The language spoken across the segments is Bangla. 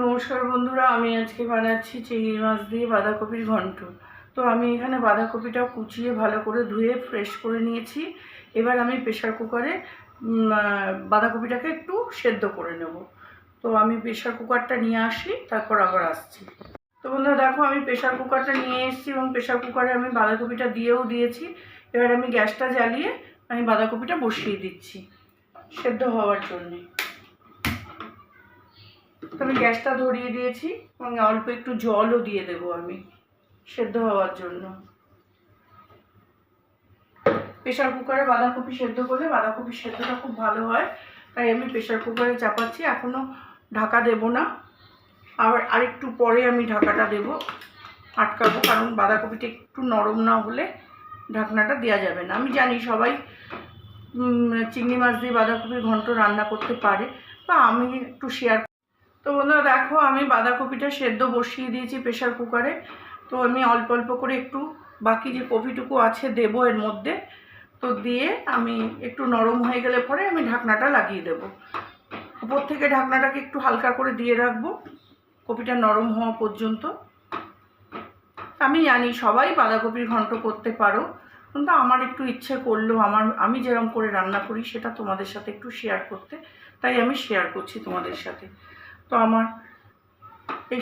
নমস্কার বন্ধুরা, আমি আজকে বানাচ্ছি চিংড়ি মাছ দিয়ে বাঁধাকপির ঘন্ট। তো আমি এখানে বাঁধাকপিটা কুচিয়ে ভালো করে ধুয়ে ফ্রেশ করে নিয়েছি। এবার আমি প্রেশার কুকারে বাঁধাকপিটাকে একটু সেদ্ধ করে নেব। তো আমি প্রেশার কুকারটা নিয়ে আসি, তারপর আবার আসছি। তো বন্ধুরা, দেখো আমি প্রেশার কুকারটা নিয়ে এসেছি এবং প্রেশার কুকারে আমি বাঁধাকপিটা দিয়েও দিয়েছি। এবার আমি গ্যাসটা জ্বালিয়ে আমি বাঁধাকপিটা বসিয়ে দিচ্ছি, সেদ্ধ হওয়ার জন্যে। তো আমি গ্যাসটা ধরিয়ে দিয়েছি এবং অল্প একটু জলও দিয়ে দেবো আমি, সেদ্ধ হওয়ার জন্য। প্রেশার কুকারে বাঁধাকপি সেদ্ধ করলে বাঁধাকপি সেদ্ধটা খুব ভালো হয়, তাই আমি প্রেশার কুকারে চাপাচ্ছি, এখনও ঢাকা দেব না। আবার আরেকটু পরে আমি ঢাকাটা দেব, আটকাবো, কারণ বাঁধাকপিটা একটু নরম না হলে ঢাকনাটা দেওয়া যাবে না। আমি জানি সবাই চিংড়ি মাছ দিয়ে বাঁধাকপির ঘন্ট রান্না করতে পারে বা আমি একটু শেয়ার তো বন্ধুরা দেখো, আমি বাঁধাকপিটা সেদ্ধ বসিয়ে দিয়েছি প্রেশার কুকারে তো আমি অল্প অল্প করে একটু বাকি যে কপিটুকু আছে দেবো এর মধ্যে, তো দিয়ে আমি একটু নরম হয়ে গেলে পরে আমি ঢাকনাটা লাগিয়ে দেব। উপর থেকে ঢাকনাটাকে একটু হালকা করে দিয়ে রাখব, কপিটা নরম হওয়া পর্যন্ত। আমি জানি সবাই বাঁধাকপির ঘন্ট করতে পারো, কিন্তু আমার একটু ইচ্ছে করল, আমার, আমি যেরকম করে রান্না করি সেটা তোমাদের সাথে একটু শেয়ার করতে। তাই আমি শেয়ার করছি তোমাদের সাথে। তো আমার এই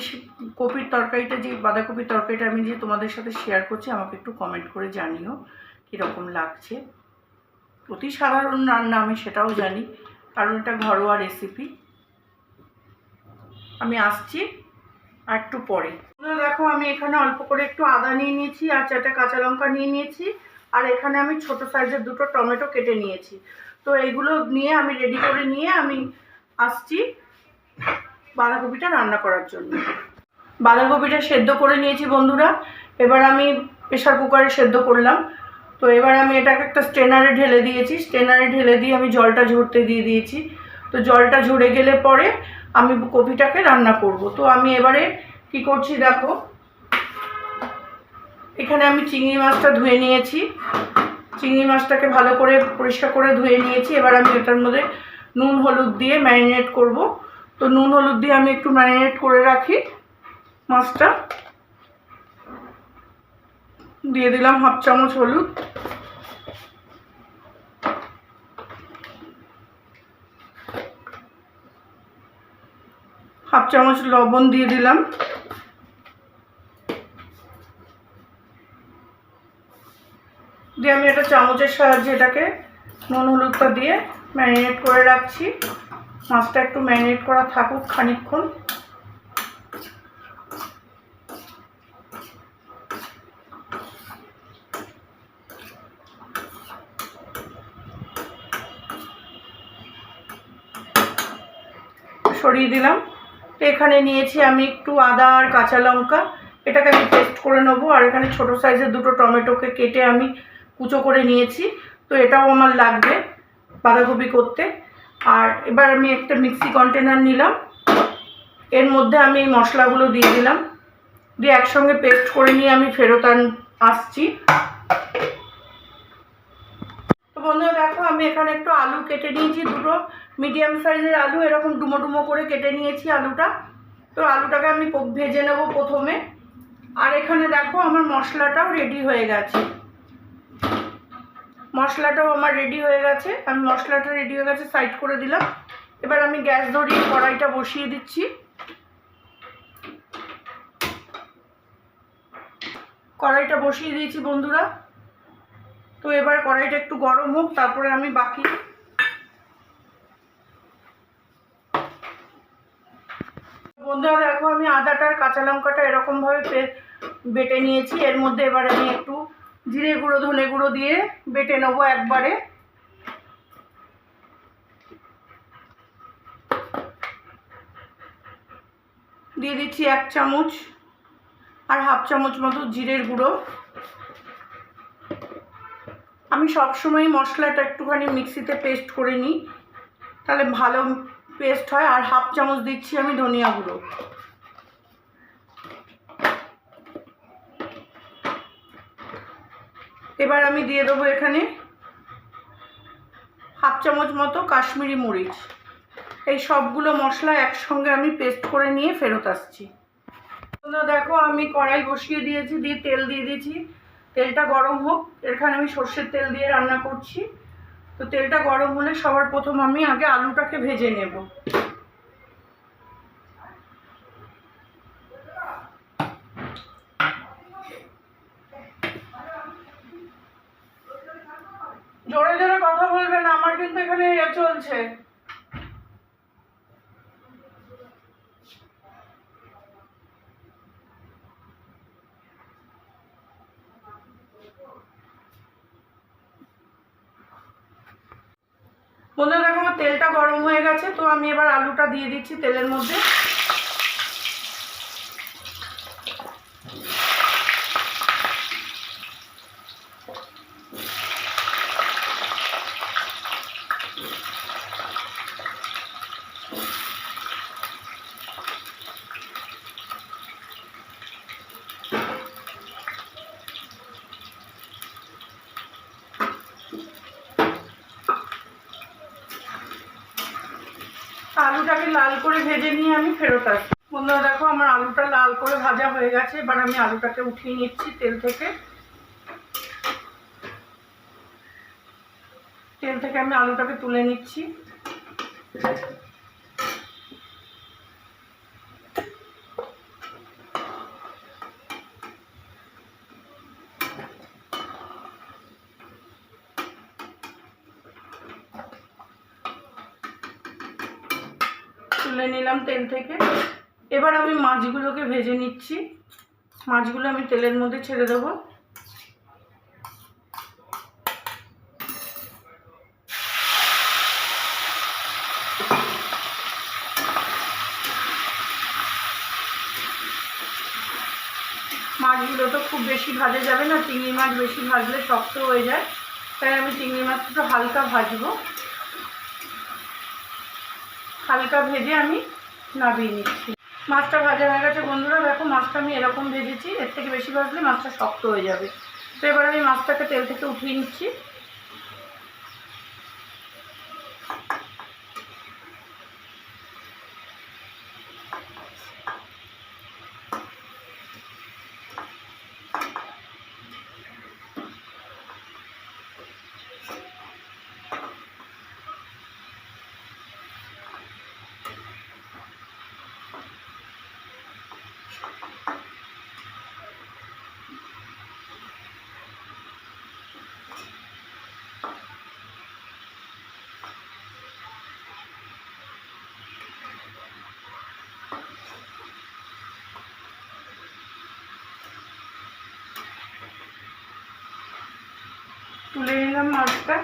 কপির তরকারিটা, যে বাঁধাকপির তরকারিটা আমি যে তোমাদের সাথে শেয়ার করছি, আমাকে একটু কমেন্ট করে জানিও কীরকম লাগছে। অতি সাধারণ রান্না, আমি সেটাও জানি, কারণ এটা ঘরোয়া রেসিপি আমি আসছি একটু পরে। দেখো, আমি এখানে অল্প করে একটু আদা নিয়ে নিয়েছি আর চারটে কাঁচা লঙ্কা নিয়ে নিয়েছি আর এখানে আমি ছোট সাইজের দুটো টমেটো কেটে নিয়েছি। তো এইগুলো নিয়ে আমি রেডি করে নিয়ে আমি আসছি। বাঁধাকপিটা রান্না করার জন্য। বাঁধাকপিটা সেদ্ধ করে নিয়েছি বন্ধুরা। এবার আমি প্রেশার কুকারে সেদ্ধ করলাম। তো এবার আমি এটাকে একটা স্টেনারে ঢেলে দিয়েছি। স্টেনারে ঢেলে দিয়ে আমি জলটা ঝরতে দিয়ে দিয়েছি। তো জলটা ঝরে গেলে পরে আমি কপিটাকে রান্না করব। তো আমি এবারে কি করছি দেখো। এখানে আমি চিংড়ি মাছটা ধুয়ে নিয়েছি। চিংড়ি মাছটাকে ভালো করে পরিষ্কার করে ধুয়ে নিয়েছি। এবার আমি এটার মধ্যে নুন, হলুদ দিয়ে ম্যারিনেট করব। তো নুন, হলুদ দিয়ে আমি একটু ম্যারিনেট করে রাখি মাছটা। দিয়ে দিলাম হাফ চামচ হলুদ। হাফ চামচ লবণ দিয়ে দিলাম। দিয়ে আমি একটা চামচের সাহায্যে এটাকে নুন, হলুদটা দিয়ে ম্যারিনেট করে রাখছি। মাছটা একটু ম্যারিনেট করা থাকুক খানিকক্ষণ। সরিয়ে দিলাম। তো এখানে নিয়েছি আমি একটু আদা আর কাঁচা লঙ্কা। এটাকে আমি পেস্ট করে নেব। আর এখানে ছোট সাইজের দুটো টমেটোকে কেটে আমি কুচো করে নিয়েছি। তো এটাও আমার লাগবে বাঁধাকপি করতে। আর এবার আমি একটা মিক্সি কন্টেনার নিলাম। এর মধ্যে আমি এই মশলাগুলো দিয়ে দিলাম। দিয়ে একসঙ্গে পেস্ট করে নিয়ে আমি ফেরত আন, আসছি। তো বন্ধুরা দেখো, আমি এখানে একটু আলু কেটে নিয়েছি, দুটো। মিডিয়াম সাইজের আলু, এরকম ডুমো ডুমো করে কেটে নিয়েছি আলুটা। তো আলুটাকে আমি ভেজে নেব প্রথমে। আর এখানে দেখো, আমার মশলাটাও রেডি হয়ে গেছে। মশলাটাও আমার রেডি হয়ে গেছে। আমি মশলাটা রেডি হয়ে গেছে সাইড করে দিলাম। এবার আমি গ্যাস ধরিয়ে কড়াইটা বসিয়ে দিচ্ছি। কড়াইটা বসিয়ে দিয়েছি বন্ধুরা। তো এবার কড়াইটা একটু গরম হোক, তারপরে আমি বাকি বন্ধুরা, দেখো আমি আদাটা কাঁচা লঙ্কাটা এরকমভাবে বেটে নিয়েছি। এর মধ্যে এবার আমি একটু জিরে গুঁড়ো, ধনে গুঁড়ো দিয়ে বেটে নেব একবারে। দিয়ে দিচ্ছি এক চামচ আর হাফ চামচ মতো জিরের গুঁড়ো। আমি সবসময় মশলাটা একটুখানি মিক্সিতে পেস্ট করে নিই, তাহলে ভালো পেস্ট হয়। আর হাফ চামচ দিচ্ছি আমি ধনিয়া গুঁড়ো। এবার আমি দিয়ে দেবো এখানে হাফ চামচ মতো কাশ্মীরি মরিচ। এই সবগুলো মশলা একসঙ্গে আমি পেস্ট করে নিয়ে ফেরত আসছি। দেখো, আমি কড়াই বসিয়ে দিয়েছি, দিয়ে তেল দিয়ে দিয়েছি। তেলটা গরম হোক, এখানে আমি সর্ষের তেল দিয়ে রান্না করছি। তো তেলটা গরম হলে সবার প্রথম আমি আগে আলুটাকে ভেজে নেব। জোরে জোরে কথা বলবেন, আমার কিন্তু এখানে এ চলছে। বন্ধুরা দেখো, আমার তেলটা গরম হয়ে গেছে, তো আমি এবার আলুটা দিয়ে দিচ্ছি তেলের মধ্যে আলুটাকে লাল করে ভেজে নিয়ে আমি ফেরত আসি। বন্ধুরা, দেখো আমার আলুটা লাল করে ভাজা হয়ে গেছে। এবার আমি আলুটাকে উঠিয়ে নিচ্ছি তেল থেকে। তেল থেকে আমি আলুটাকে তুলে নিচ্ছি। তুলে নিলাম তেল থেকে। এবার আমি মাছগুলোকে ভেজে নিচ্ছি। মাছগুলো আমি তেলের মধ্যে ছেড়ে দেবো। মাছগুলো তো খুব বেশি ভাজা যাবে না, চিংড়ি মাছ বেশি ভাজলে শক্ত হয়ে যায়। তাই আমি চিংড়ি মাছটা হালকা ভাজবো। হালকা ভেজে আমি নামিয়ে নিচ্ছি। মাছটা ভাজা হয়ে গেছে বন্ধুরা, দেখো মাছটা আমি এরকম ভেজেছি, এর থেকে বেশি ভাজলে মাছটা শক্ত হয়ে যাবে। তো এবার আমি মাছটাকে তেল থেকে উঠিয়ে নিচ্ছি। তুলে নিলাম মাছটা।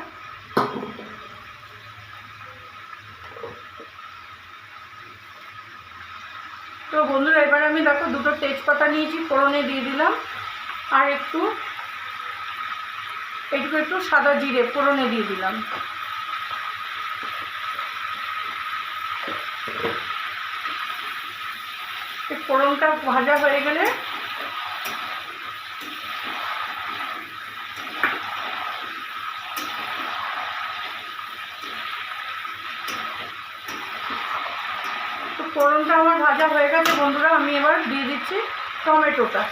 তো বন্ধুরা, এবার আমি দেখো দুটো তেজপাতা নিয়েছি, ফোড়নে দিয়ে দিলাম। আর একটু একটু একটু সাদা জিরে ফোড়নে দিয়ে দিলাম। ফোড়নটা ভাজা হয়ে গেলে ফোড়নটা আমার ভাজা হয়ে গেছে। বন্ধুরা, আমি এবার দিয়ে দিচ্ছি টমেটোটা।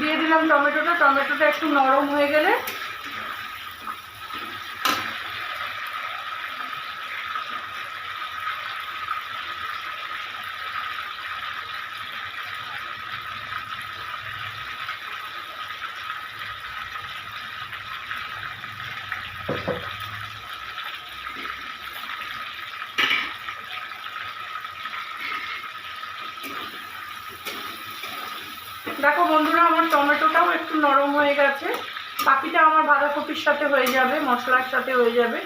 দিয়ে দিলাম টমেটোটা। টমেটোটা একটু নরম হয়ে গেলে দেখো বন্ধুরা, আমার টমেটোটাও একটু নরম হয়ে গেছে। বাকিটা আমার বাঁধাকপির সাথে হয়ে যাবে, মশলার সাথে হয়ে যাবে।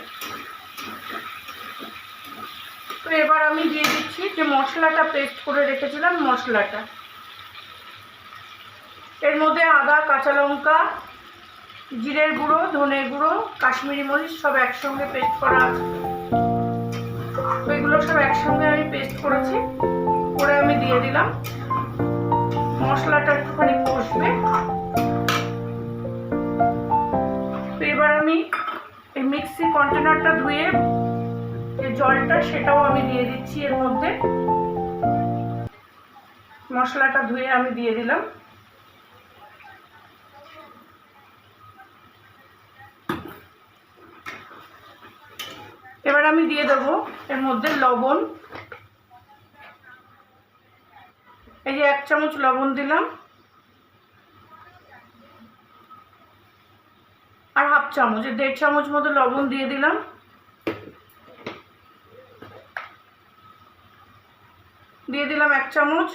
তো এবার আমি দিয়ে দিচ্ছি যে মশলাটা পেস্ট করে রেখেছিলাম, মশলাটা। এর মধ্যে আদা, কাঁচা লঙ্কা, জিরের গুঁড়ো, ধনের গুঁড়ো, কাশ্মীরি মরিচ সব একসঙ্গে পেস্ট করা আছে। তো এগুলো সব একসঙ্গে আমি পেস্ট করেছি, করে আমি দিয়ে দিলাম। মশলাটা একটুখানি কষবে। তো এবার আমি এই মিক্সি কন্টেনারটা ধুয়ে এই জলটা, সেটাও আমি দিয়ে দিচ্ছি এর মধ্যে। মশলাটা ধুয়ে আমি দিয়ে দিলাম। এবার আমি দিয়ে দেবো এর মধ্যে লবণ। এই যে এক চামচ লবণ দিলাম। আর হাফ চামচ দেড় চামচ মতো লবণ দিয়ে দিলাম। দিয়ে দিলাম এক চামচ।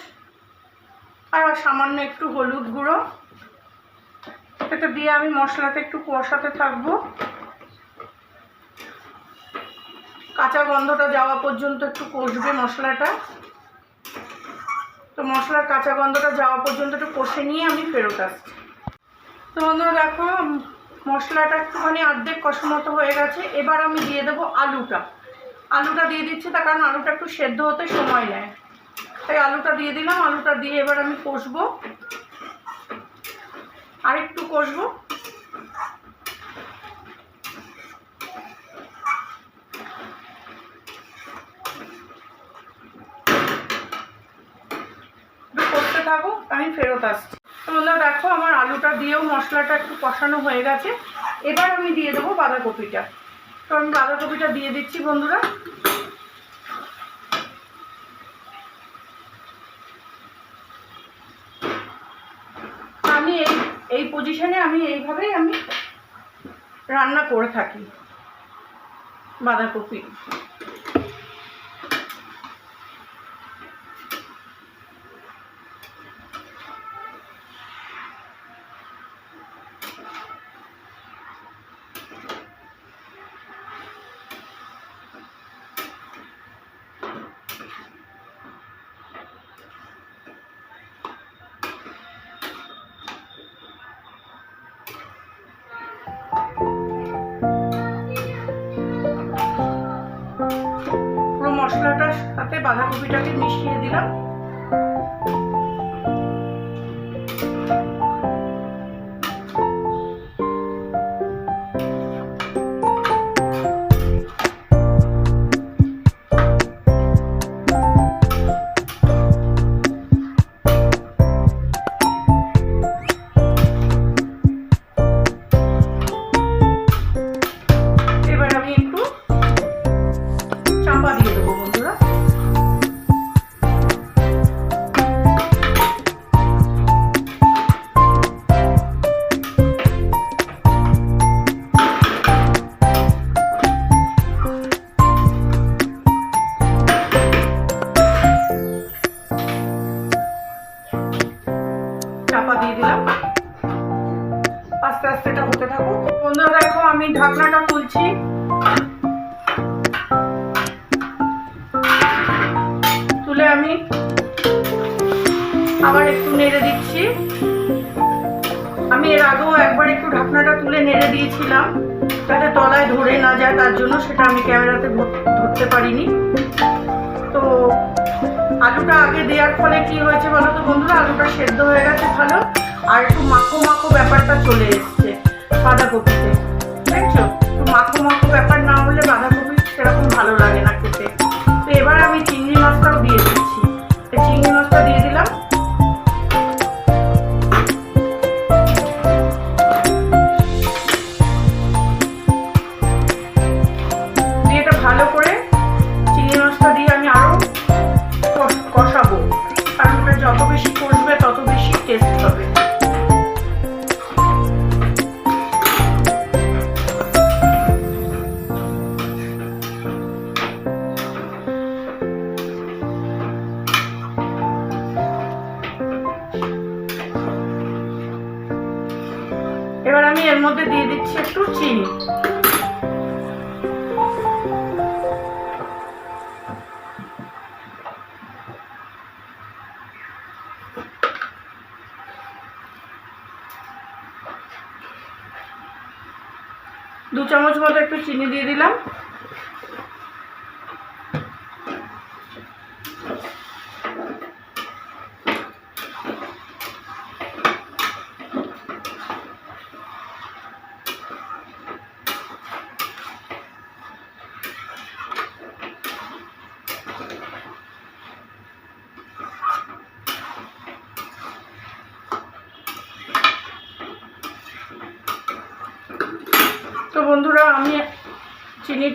আর সামান্য একটু হলুদ গুঁড়ো। এটা দিয়ে আমি মশলাটা একটু কষাতে থাকব। কাঁচা গন্ধটা যাওয়া পর্যন্ত একটু কষবে মশলাটা। তো মশলার কাঁচা গন্ধটা যাওয়া পর্যন্ত একটু কষে নিয়ে আমি ফেরত আসছি। তো বন্ধুরা দেখো, মশলাটা একটুখানি অর্ধেক কষা মতো হয়ে গেছে। এবার আমি দিয়ে দেবো আলুটা। আলুটা দিয়ে দিচ্ছি তার কারণ আলুটা একটু সেদ্ধ হতে সময় নেয়। তাই আলুটা দিয়ে দিলাম। আলুটা দিয়ে এবার আমি কষবো। আরেকটু কষবো একটু করতে থাকো আমি ফেরত আসছি। তোমরা দেখো, আমার আলুটা দিয়েও মশলাটা একটু কষানো হয়ে গেছে। এবার আমি দিয়ে দেবো বাঁধাকপিটা। তো আমি বাঁধাকপিটা দিয়ে দিচ্ছি, বন্ধুরা। আমি এই এই পজিশনে আমি এইভাবেই আমি রান্না করে থাকি বাঁধাকপি। বাঁধাকপিটাকে মিশিয়ে দিলাম। একটু নেড়ে দিচ্ছি। আমি এর আগেও একবার একটু ঢাকনাটা তুলে নেড়ে দিয়েছিলাম, যাতে তলায় ধরে না যায়, তার জন্য সেটা আমি ক্যামেরাতে ধর- ধরতে পারিনি। তো আলুটা আগে দেওয়ার ফলে কি হয়েছে বলো তো বন্ধুরা? আলুটা সেদ্ধ হয়ে গেছে ভালো, আর একটু মাখো মাখো ব্যাপারটা চলে এসছে বাঁধাকপিতে। দেখছ? একটু মাখো মাখো ব্যাপার না হলে বাঁধাকপি মধ্যে দিয়ে দিচ্ছি একটু চিনি। দু চামচ মতো একটু চিনি দিয়ে দিলাম।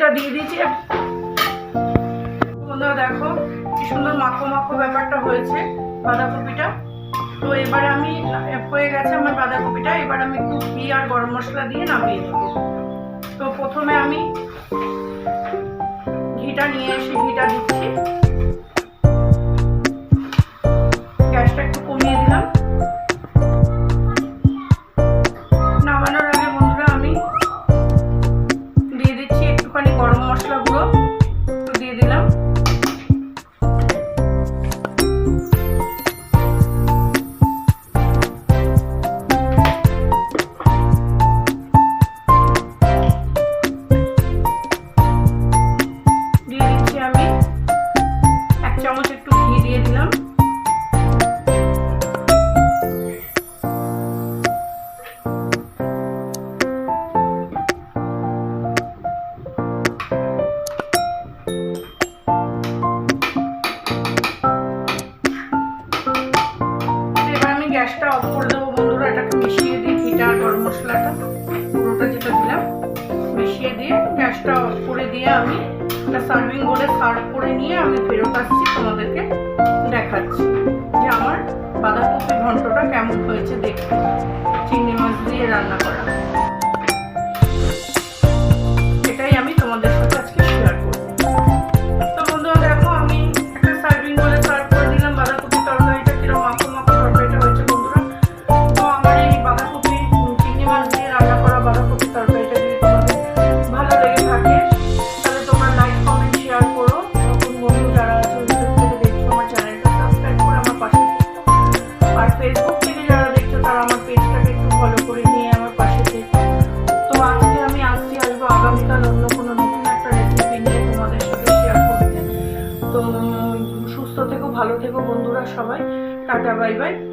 মিষ্টিটা দিয়ে দিয়েছি। বন্ধুরা দেখো, কি সুন্দর মাখো মাখো ব্যাপারটা হয়েছে বাঁধাকপিটা। তো এবার আমি, হয়ে গেছে আমার বাঁধাকপিটা। এবার আমি একটু ঘি আর গরম মশলা দিয়ে নামিয়ে নেব। তো প্রথমে আমি ঘিটা নিয়ে এসে ঘিটা দিচ্ছি। দেখাচ্ছি যে আমার বাঁধাকপি ঘন্টটা কেমন হয়েছে দেখতে। চিংড়ি মাছ দিয়ে রান্না করা। bye bye.